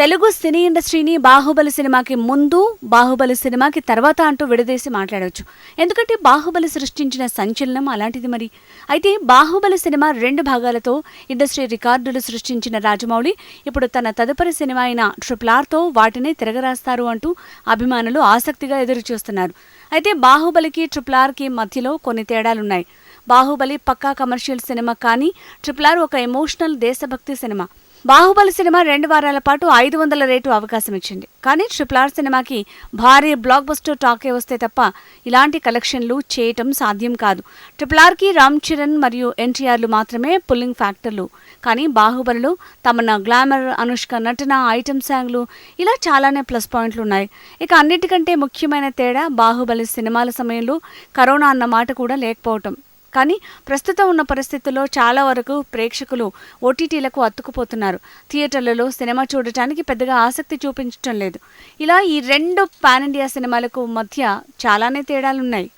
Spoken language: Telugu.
తెలుగు సినీ ఇండస్ట్రీని బాహుబలి సినిమాకి ముందు బాహుబలి సినిమాకి తర్వాత అంటూ విడదీసి మాట్లాడవచ్చు. ఎందుకంటే బాహుబలి సృష్టించిన సంచలనం అలాంటిది మరి. అయితే బాహుబలి సినిమా రెండు భాగాలతో ఇండస్ట్రీ రికార్డులు సృష్టించిన రాజమౌళి ఇప్పుడు తన తదుపరి సినిమా అయిన ట్రిపుల్ ఆర్తో వాటిని తిరగరాస్తారు అంటూ అభిమానులు ఆసక్తిగా ఎదురుచూస్తున్నారు. అయితే బాహుబలికి ట్రిపుల్ ఆర్కి మధ్యలో కొన్ని తేడాలున్నాయి. బాహుబలి పక్కా కమర్షియల్ సినిమా కానీ ట్రిపుల్ ఆర్ ఒక ఎమోషనల్ దేశభక్తి సినిమా. బాహుబలి సినిమా రెండు వారాల పాటు ఐదు వందల రేటు అవకాశం ఇచ్చింది. కానీ ట్రిపుల్ ఆర్ సినిమాకి భారీ బ్లాక్ బస్టర్ టాకే వస్తే తప్ప ఇలాంటి కలెక్షన్లు చేయటం సాధ్యం కాదు. ట్రిపుల్ ఆర్కి రామ్ చరణ్ మరియు ఎన్టీఆర్లు మాత్రమే పుల్లింగ్ ఫ్యాక్టర్లు. కానీ బాహుబలిలో తమన గ్లామర్ అనుష్క నటన ఐటమ్ సాంగ్లు ఇలా చాలానే ప్లస్ పాయింట్లు ఉన్నాయి ఇక అన్నిటికంటే ముఖ్యమైన తేడా బాహుబలి సినిమాల సమయంలో కరోనా అన్న మాట కూడా లేకపోవటం. కానీ ప్రస్తుతం ఉన్న పరిస్థితుల్లో చాలా వరకు ప్రేక్షకులు ఓటీటీలకు అతుక్కుపోతున్నారు. థియేటర్లలో సినిమా చూడటానికి పెద్దగా ఆసక్తి చూపించటం లేదు. ఇలా ఈ రెండు పాన్ ఇండియా సినిమాలకు మధ్య చాలానే తేడాలున్నాయి.